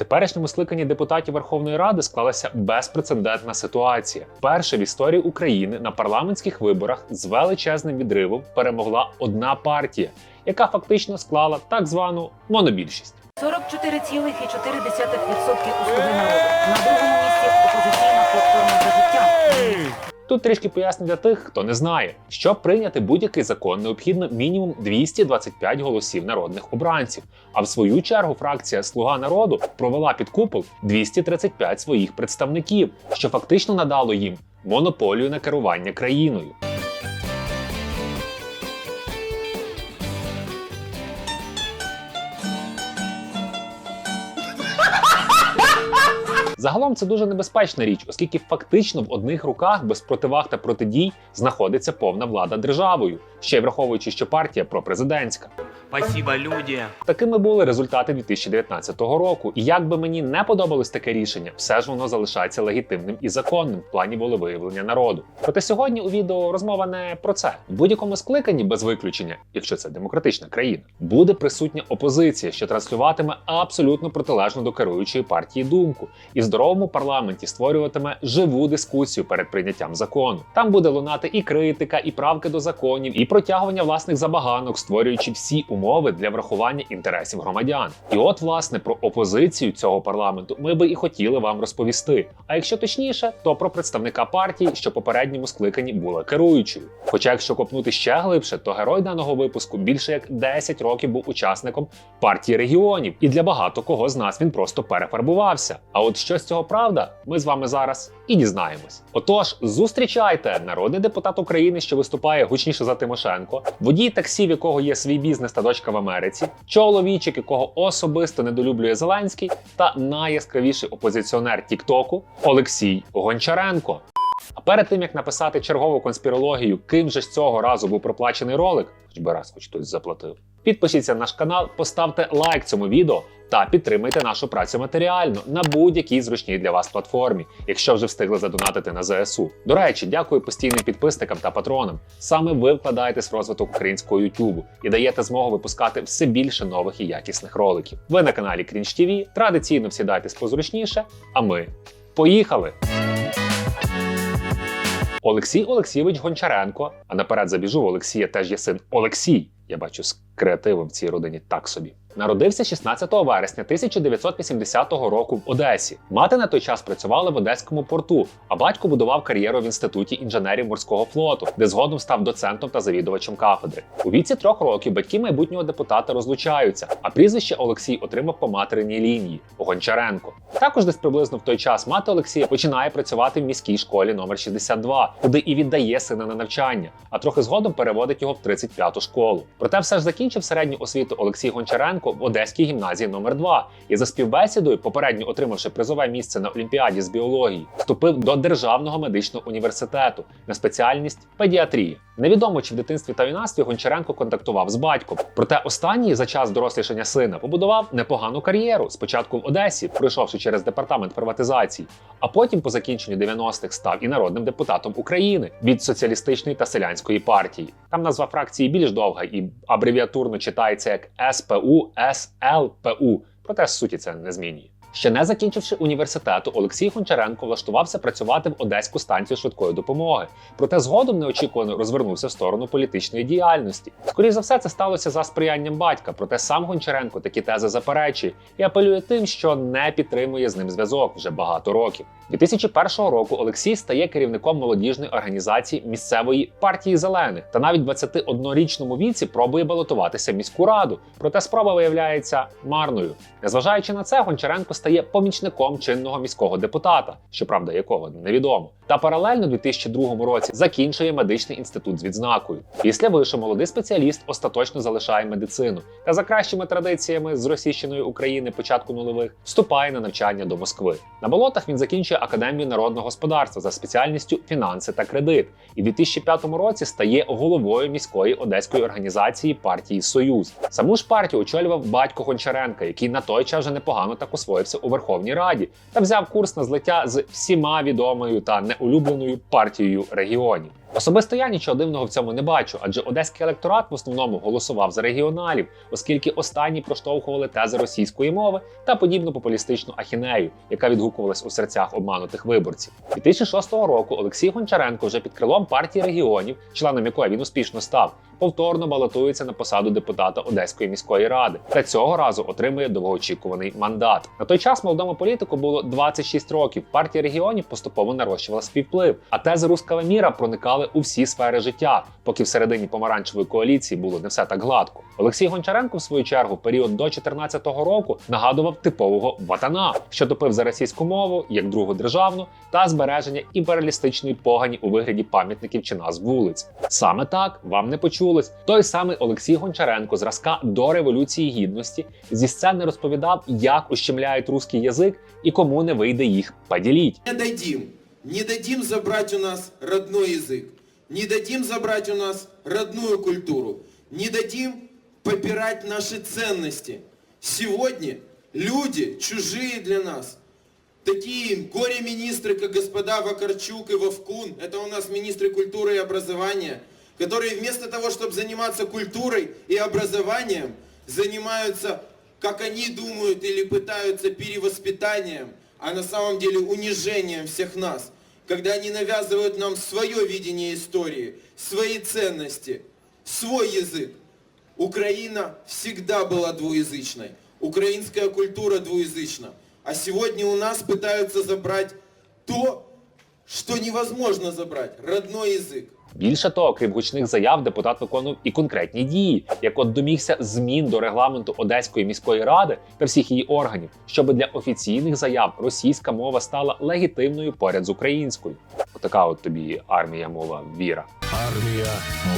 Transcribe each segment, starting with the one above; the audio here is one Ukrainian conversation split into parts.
теперішньому скликанні депутатів Верховної Ради склалася безпрецедентна ситуація. Перша в історії України на парламентських виборах з величезним відривом перемогла одна партія, яка фактично склала так звану монобільшість. 44,4% у «Слуги народу». На другому місці опозиційна платформа за життя. Тут трішки поясню для тих, хто не знає, щоб прийняти будь-який закон, необхідно мінімум 225 голосів народних обранців. А в свою чергу фракція Слуга народу провела під купол 235 своїх представників, що фактично надало їм монополію на керування країною. Загалом це дуже небезпечна річ, оскільки фактично в одних руках без противаг та протидій знаходиться повна влада державою, ще й враховуючи, що партія пропрезидентська. Спасибо, люди. Такими були результати 2019 року. І як би мені не подобалось таке рішення, все ж воно залишається легітимним і законним в плані волевиявлення народу. Проте сьогодні у відео розмова не про це. В будь-якому скликанні без виключення, якщо це демократична країна, буде присутня опозиція, що транслюватиме абсолютно протилежну до керуючої партії думку, і в здоровому парламенті створюватиме живу дискусію перед прийняттям закону. Там буде лунати і критика, і правки до законів, і протягування власних забаганок, створюючи всі умови для врахування інтересів громадян. І от, власне, про опозицію цього парламенту ми би і хотіли вам розповісти. А якщо точніше, то про представника партії, що попередньому скликанні була керуючою. Хоча, якщо копнути ще глибше, то герой даного випуску більше як 10 років був учасником партії регіонів, і для багато кого з нас він просто перефарбувався. А от що з цього правда, ми з вами зараз і дізнаємось. Отож, зустрічайте народний депутат України, що виступає гучніше за Тимошенко, водій таксі, в якого є свій бізнес та дочка в Америці, чоловічик, якого особисто недолюблює Зеленський, та найяскравіший опозиціонер Тіктоку Олексій Гончаренко. А перед тим як написати чергову конспірологію, ким же з цього разу був проплачений ролик, хоч би раз хоч хтось заплатив. Підпишіться на наш канал, поставте лайк цьому відео та підтримайте нашу працю матеріально на будь-якій зручній для вас платформі, якщо вже встигли задонатити на ЗСУ. До речі, дякую постійним підписникам та патронам. Саме ви вкладаєтесь в розвиток українського Ютубу і даєте змогу випускати все більше нових і якісних роликів. Ви на каналі Крінж ТВ, традиційно всідайтесь позручніше, а ми поїхали! Олексій Олексійович Гончаренко, а наперед забіжу, Олексія теж є син Олексій. Я бачу з креативом в цій родині так собі. Народився 16 вересня 1980 року в Одесі. Мати на той час працювала в Одеському порту, а батько будував кар'єру в інституті інженерів морського флоту, де згодом став доцентом та завідувачем кафедри. У віці трьох років батьки майбутнього депутата розлучаються, а прізвище Олексій отримав по материній лінії Гончаренко. Також десь приблизно в той час мати Олексія починає працювати в міській школі номер 62, куди і віддає сина на навчання, а трохи згодом переводить його в 35-ту школу. Проте все ж закінчив середню освіту Олексій Гончаренко в Одеській гімназії номер 2 і за співбесідою, попередньо отримавши призове місце на Олімпіаді з біології, вступив до Державного медичного університету на спеціальність педіатрії. Невідомо, чи в дитинстві та юнацтві Гончаренко контактував з батьком. Проте останній за час дорослішання сина побудував непогану кар'єру. Спочатку в Одесі, пройшовши через департамент приватизації, а потім по закінченню 90-х став і народним депутатом України від соціалістичної та селянської партії. Там назва фракції більш довга і абревіатурно читається як СПУ СЛПУ, проте суті це не змінює. Ще не закінчивши університету, Олексій Гончаренко влаштувався працювати в Одеську станцію швидкої допомоги. Проте згодом неочікувано розвернувся в сторону політичної діяльності. Скоріше за все, це сталося за сприянням батька. Проте сам Гончаренко такі тези заперечує і апелює тим, що не підтримує з ним зв'язок вже багато років. 2001 року Олексій стає керівником молодіжної організації місцевої партії зелених та навіть в 21-річному віці пробує балотуватися в міську раду. Проте спроба виявляється марною. Незважаючи на це, Гончаренко стає помічником чинного міського депутата, щоправда, якого невідомо. Та паралельно у 2002 році закінчує медичний інститут з відзнакою. Після вишу молодий спеціаліст остаточно залишає медицину та за кращими традиціями з російщиної України початку нульових вступає на навчання до Москви. На болотах він закінчує академію народного господарства за спеціальністю фінанси та кредит, і в 2005 році стає головою міської одеської організації партії Союз. Саму ж партію очолював батько Гончаренка, який на той час вже непогано так освоївся у Верховній Раді та взяв курс на злиття з всіма відомою та неулюбленою партією регіонів. Особисто я нічого дивного в цьому не бачу, адже одеський електорат в основному голосував за регіоналів, оскільки останні проштовхували тези російської мови та подібну популістичну ахінею, яка відгукувалась у серцях обманутих виборців. 2006 року Олексій Гончаренко вже під крилом партії регіонів, членом якої він успішно став, повторно балотується на посаду депутата Одеської міської ради та цього разу отримує довгоочікуваний мандат. На той час молодому політику було 26 років. Партія регіонів поступово нарощувала свій вплив, а тези руского міра проникали у всі сфери життя, поки всередині помаранчевої коаліції було не все так гладко. Олексій Гончаренко, в свою чергу, період до 2014 року нагадував типового ватана, що топив за російську мову як другу державну та збереження імперіалістичної погані у вигляді пам'ятників чи назв вулиць. Саме так вам не почулось. Той самий Олексій Гончаренко зразка до революції гідності зі сцени розповідав, як ущемляють русський язик і кому не вийде їх поділіть. Не дадим. Не дадим забрать у нас родной язык. Не дадим забрать у нас родную культуру. Не дадим попирать наши ценности. Сегодня люди чужие для нас. Такие горе-министры, как господа Вакарчук и Вовкун, это у нас министры культуры и образования, которые вместо того, чтобы заниматься культурой и образованием, занимаются, как они думают, или пытаются перевоспитанием, а на самом деле унижением всех нас, когда они навязывают нам свое видение истории, свои ценности, свой язык. Украина всегда была двуязычной. Украинская культура двуязычна. А сегодня у нас пытаются забрать то, что невозможно забрать, родной язык. Більше того, крім гучних заяв, депутат виконував і конкретні дії, як от домігся змін до регламенту Одеської міської ради та всіх її органів, щоб для офіційних заяв російська мова стала легітимною поряд з українською. Отака от тобі армія мова віра. Армія,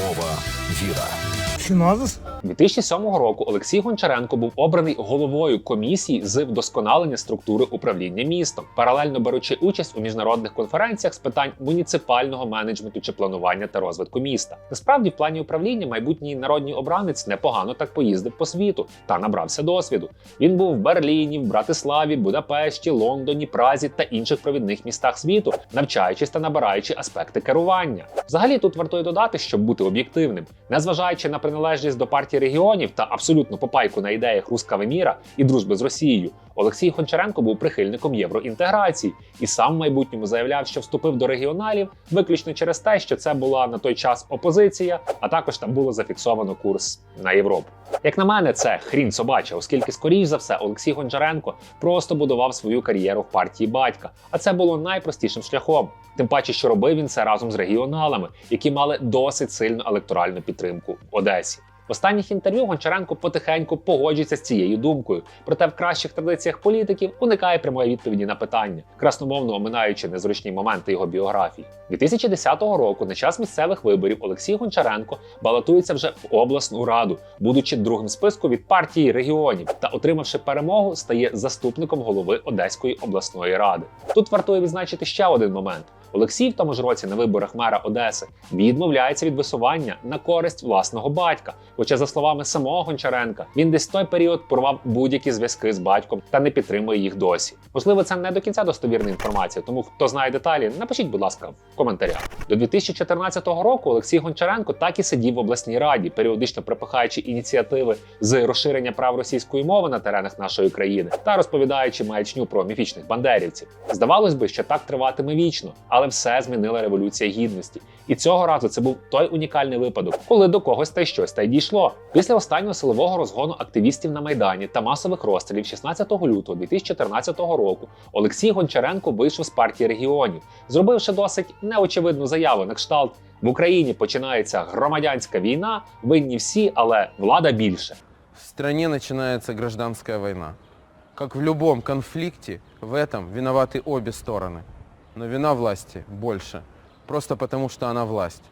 мова, віра. Чиназис? 2007 року Олексій Гончаренко був обраний головою комісії з вдосконалення структури управління містом, паралельно беручи участь у міжнародних конференціях з питань муніципального менеджменту чи планування та розвитку міста. Насправді, в плані управління майбутній народний обранець непогано так поїздив по світу та набрався досвіду. Він був в Берліні, в Братиславі, Будапешті, Лондоні, Празі та інших провідних містах світу, навчаючись та набираючи аспекти керування. Взагалі тут вартує додати, щоб бути об'єктивним, незважаючи на приналежність до партії регіонів та абсолютну попайку на ідеях руского міра і дружби з Росією, Олексій Гончаренко був прихильником євроінтеграції і сам в майбутньому заявляв, що вступив до регіоналів виключно через те, що це була на той час опозиція, а також там було зафіксовано курс на Європу. Як на мене, це хрін собача, оскільки, скоріш за все, Олексій Гончаренко просто будував свою кар'єру в партії батька, а це було найпростішим шляхом. Тим паче, що робив він це разом з регіоналами, які мали досить сильну електоральну підтримку в Одесі. В останніх інтерв'ю Гончаренко потихеньку погоджується з цією думкою, проте в кращих традиціях політиків уникає прямої відповіді на питання, красномовно оминаючи незручні моменти його біографії. 2010 року, на час місцевих виборів, Олексій Гончаренко балотується вже в обласну раду, будучи другим списку від партії регіонів та отримавши перемогу, стає заступником голови Одеської обласної ради. Тут вартує відзначити ще один момент. Олексій в тому ж році на виборах мера Одеси відмовляється від висування на користь власного батька. Хоча, за словами самого Гончаренка, він десь в той період порвав будь-які зв'язки з батьком та не підтримує їх досі. Можливо, це не до кінця достовірна інформація, тому хто знає деталі, напишіть, будь ласка, в коментарях. До 2014 року Олексій Гончаренко так і сидів в обласній раді, періодично припихаючи ініціативи з розширення прав російської мови на теренах нашої країни та розповідаючи маячню про міфічних бандерівців. Здавалось би, що так триватиме вічно, але все змінила революція гідності. І цього разу це був той унікальний випадок, коли до когось та й щось та й дійшло. Після останнього силового розгону активістів на майдані та масових розстрілів 16 лютого 2014 року Олексій Гончаренко вийшов з партії регіонів, зробивши досить неочевидну заяву на кшталт. В Україні починається громадянська війна, винні всі, але влада більше. В стране начинается гражданская война. Как в любом конфликте, в этом виноваты обе стороны. Но вина власти больше, просто потому что она власть.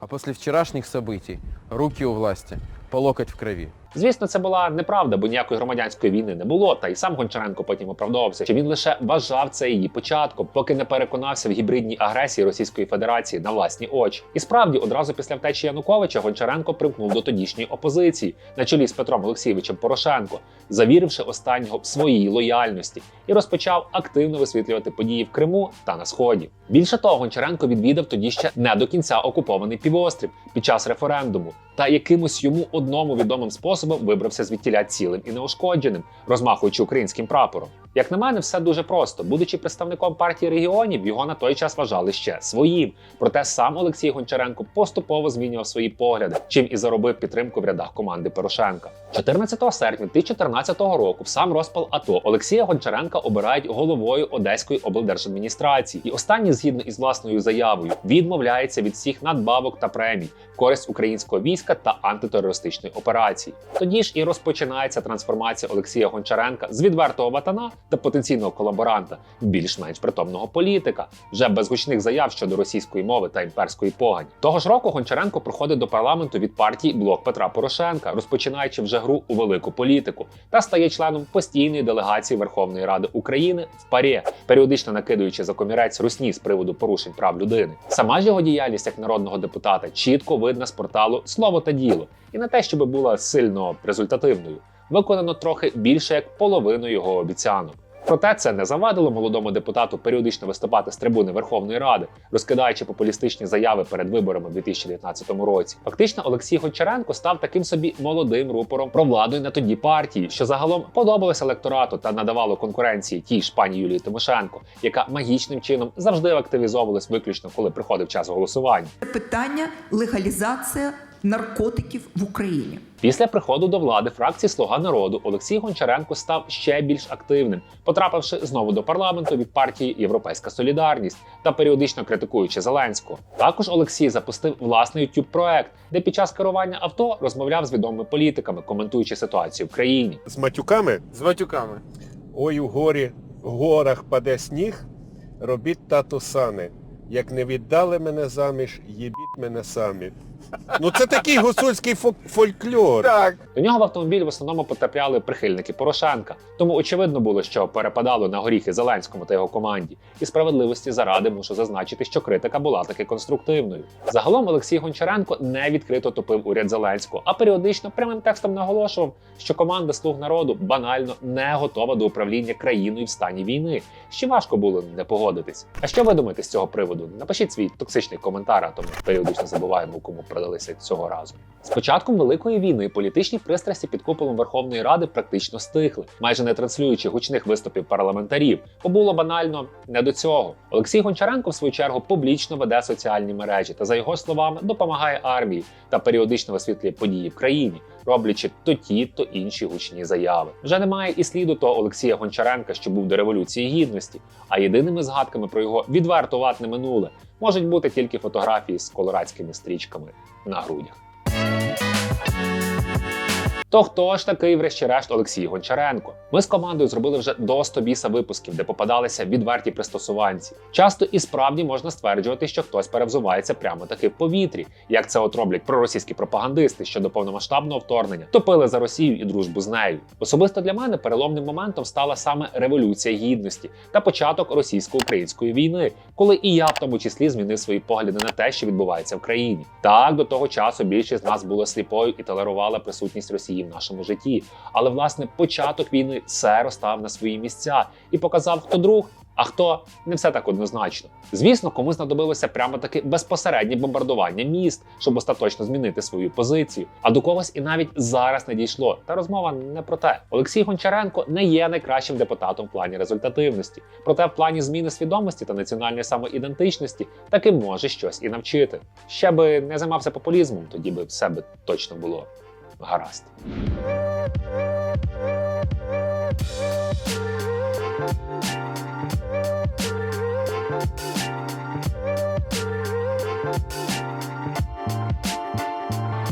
А после вчерашних событий руки у власти по локоть в крови. Звісно, це була неправда, бо ніякої громадянської війни не було. Та й сам Гончаренко потім оправдовувався, що він лише вважав це її початком, поки не переконався в гібридній агресії Російської Федерації на власні очі. І справді, одразу після втечі Януковича Гончаренко примкнув до тодішньої опозиції на чолі з Петром Олексійовичем Порошенко, завіривши останнього в своїй лояльності, і розпочав активно висвітлювати події в Криму та на сході. Більше того, Гончаренко відвідав тоді ще не до кінця окупований півострів під час референдуму, та якимось йому одному відомим способом вибрався звідтіля цілим і неушкодженим, розмахуючи українським прапором. Як на мене, все дуже просто. Будучи представником партії регіонів, його на той час вважали ще своїм. Проте сам Олексій Гончаренко поступово змінював свої погляди, чим і заробив підтримку в рядах команди Порошенка. 14 серпня 2014 року, в сам розпал АТО, Олексія Гончаренка обирають головою Одеської облдержадміністрації, і останній, згідно із власною заявою, відмовляється від всіх надбавок та премій в користь українського війська та антитерористичної операції. Тоді ж і розпочинається трансформація Олексія Гончаренка з відвертого ватана та потенційного колаборанта більш-менш притомного політика, вже без гучних заяв щодо російської мови та імперської погані. Того ж року Гончаренко проходить до парламенту від партії Блок Петра Порошенка, розпочинаючи вже гру у велику політику, та стає членом постійної делегації Верховної Ради України в ПАРЄ, періодично накидуючи за комірець русні з приводу порушень прав людини. Сама ж його діяльність як народного депутата чітко видна з порталу Слово та діло, і не те, щоб була сильно результативною. Виконано трохи більше як половину його обіцянок. Проте це не завадило молодому депутату періодично виступати з трибуни Верховної Ради, розкидаючи популістичні заяви перед виборами в 2019 році. Фактично, Олексій Гончаренко став таким собі молодим рупором провладної на тоді партії, що загалом подобалося електорату та надавало конкуренції тій ж пані Юлії Тимошенко, яка магічним чином завжди активізовувалась виключно, коли приходив час голосування. питання легалізація наркотиків в Україні. Після приходу до влади фракції Слуга народу Олексій Гончаренко став ще більш активним, потрапивши знову до парламенту від партії Європейська Солідарність та періодично критикуючи Зеленського. Також Олексій запустив власний youtube проект, де під час керування авто розмовляв з відомими політиками, коментуючи ситуацію в країні. з матюками. З матюками. Ой, у горі, в горах паде сніг, робіть тату сани. Як не віддали мене заміж, їбіть мене самі. Ну це такий гуцульський фо- фольклор. Так. До нього в автомобіль в основному потрапляли прихильники Порошенка, тому очевидно було, що перепадало на горіхи Зеленському та його команді. І справедливості заради мушу зазначити, що критика була таки конструктивною. Загалом Олексій Гончаренко не відкрито топив уряд Зеленського, а періодично прямим текстом наголошував, що команда слуг народу банально не готова до управління країною в стані війни. Ще важко було не погодитись. А що ви думаєте з цього приводу? Напишіть свій токсичний коментар, а то ми періодично забуваємо, кому продалися цього разу. З початком великої війни політичні пристрасті під куполом Верховної Ради практично стихли, майже не транслюючи гучних виступів парламентарів, бо було банально не до цього. Олексій Гончаренко, в свою чергу, публічно веде соціальні мережі та, за його словами, допомагає армії та періодично висвітлює події в країні, роблячи то ті, то інші гучні заяви. Вже немає і сліду того Олексія Гончаренка, що був до революції гідності. А єдиними згадками про його відверто ватне минуле можуть бути тільки фотографії з колорадськими стрічками на грудях. То хто ж такий, врешті-решт, Олексій Гончаренко? Ми з командою зробили вже до 100 біса випусків, де попадалися відверті пристосуванці. Часто і справді можна стверджувати, що хтось перевзувається прямо таки в повітрі, як це от роблять проросійські пропагандисти, що до повномасштабного вторгнення топили за Росію і дружбу з нею. Особисто для мене переломним моментом стала саме революція гідності та початок російсько-української війни, коли і я в тому числі змінив свої погляди на те, що відбувається в країні. Так до того часу більшість з нас була сліпою і толерувала присутність Росії в нашому житті. Але власне початок війни все розстав на свої місця і показав, хто друг. А хто не все так однозначно. Звісно, комусь знадобилося прямо таки безпосереднє бомбардування міст, щоб остаточно змінити свою позицію. А до когось і навіть зараз не дійшло. Та розмова не про те. Олексій Гончаренко не є найкращим депутатом в плані результативності, проте в плані зміни свідомості та національної самоідентичності таки може щось і навчити. Ще би не займався популізмом, тоді би все би точно було гаразд.